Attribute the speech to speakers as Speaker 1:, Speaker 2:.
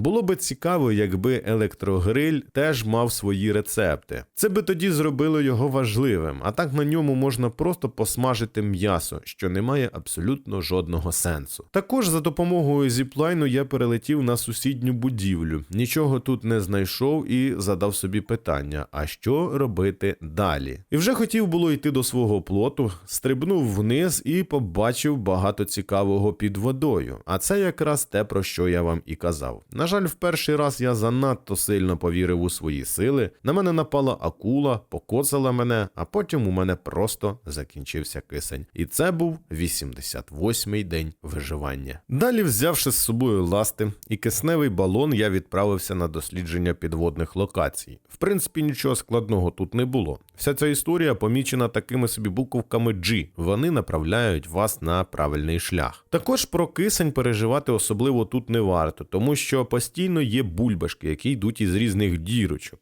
Speaker 1: Було би цікаво, якби електрогриль теж мав свої рецепти. Це би тоді зробило його важливим, а так на ньому можна просто посмажити м'ясо, що не має абсолютно жодного сенсу. Також за допомогою зіплайну я перелетів на сусідню будівлю, нічого тут не знайшов і задав собі питання: а що робити далі? І вже хотів було йти до свого плоту, стрибнув вниз і побачив багато цікавого під водою. А це якраз те, про що я вам і казав. На жаль, в перший раз я занадто сильно повірив у свої сили. На мене напала акула, покоцала мене, а потім у мене просто закінчився кисень. І це був 88-й день виживання. Далі, взявши з собою ласти і кисневий балон, я відправився на дослідження підводних локацій. В принципі, нічого складного тут не було. Вся ця історія помічена такими собі буковками G. Вони направляють вас на правильний шлях. Також про кисень переживати особливо тут не варто, тому що постійно є бульбашки, які йдуть із різних дірочок.